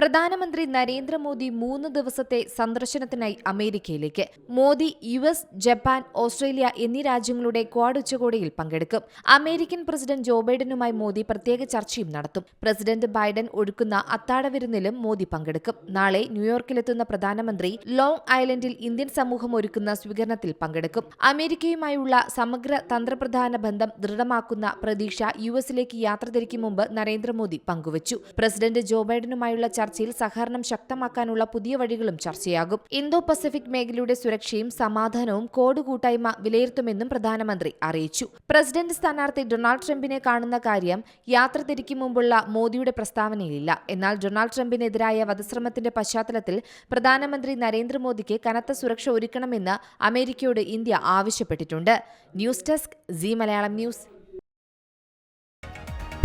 പ്രധാനമന്ത്രി നരേന്ദ്രമോദി മൂന്ന് ദിവസത്തെ സന്ദർശനത്തിനായി അമേരിക്കയിലേക്ക്. Modi U S Japan Australia എന്നീ രാജ്യങ്ങളുടെ ക്വാഡ് ഉച്ചകോടിയിൽ പങ്കെടുക്കും. അമേരിക്കൻ പ്രസിഡന്റ് ജോ ബൈഡനുമായി മോദി പ്രത്യേക ചർച്ചയും നടത്തും. പ്രസിഡന്റ് ബൈഡൻ ഒഴുക്കുന്ന അത്താഴവിരുന്നിലും മോദി പങ്കെടുക്കും. നാളെ ന്യൂയോർക്കിലെത്തുന്ന പ്രധാനമന്ത്രി ലോങ് ഐലൻഡിൽ ഇന്ത്യൻ സമൂഹം ഒരുക്കുന്ന സ്വീകരണത്തിൽ പങ്കെടുക്കും. അമേരിക്കയുമായുള്ള സമഗ്ര തന്ത്രപ്രധാന ബന്ധം ദൃഢമാക്കുന്ന പ്രതീക്ഷ യു എസിലേക്ക് യാത്ര തിരിക്കും മുമ്പ് നരേന്ദ്രമോദി പങ്കുവച്ചു. പ്രസിഡന്റ് ജോ ബൈഡനുമായുള്ള ചർച്ചയിൽ സഹകരണം ശക്തമാക്കാനുള്ള പുതിയ വഴികളും ചർച്ചയാകും. ഇന്തോ പസഫിക് മേഖലയുടെ സുരക്ഷയും സമാധാനവും കോഡ് കൂട്ടായ്മ വിലയിരുത്തുമെന്നും പ്രധാനമന്ത്രി അറിയിച്ചു. പ്രസിഡന്റ് സ്ഥാനാർത്ഥി ഡൊണാൾഡ് ട്രംപിനെ കാണുന്ന കാര്യം യാത്ര തിരിക്കും മുമ്പുള്ള മോദിയുടെ പ്രസ്താവനയിലില്ല. എന്നാൽ ഡൊണാൾഡ് ട്രംപിനെതിരായ വധശ്രമത്തിന്റെ പശ്ചാത്തലത്തിൽ പ്രധാനമന്ത്രി നരേന്ദ്രമോദിക്ക് കനത്ത സുരക്ഷ ഒരുക്കണമെന്ന് അമേരിക്കയോട് ഇന്ത്യ ആവശ്യപ്പെട്ടിട്ടുണ്ട്. News desk Zee Malayalam news.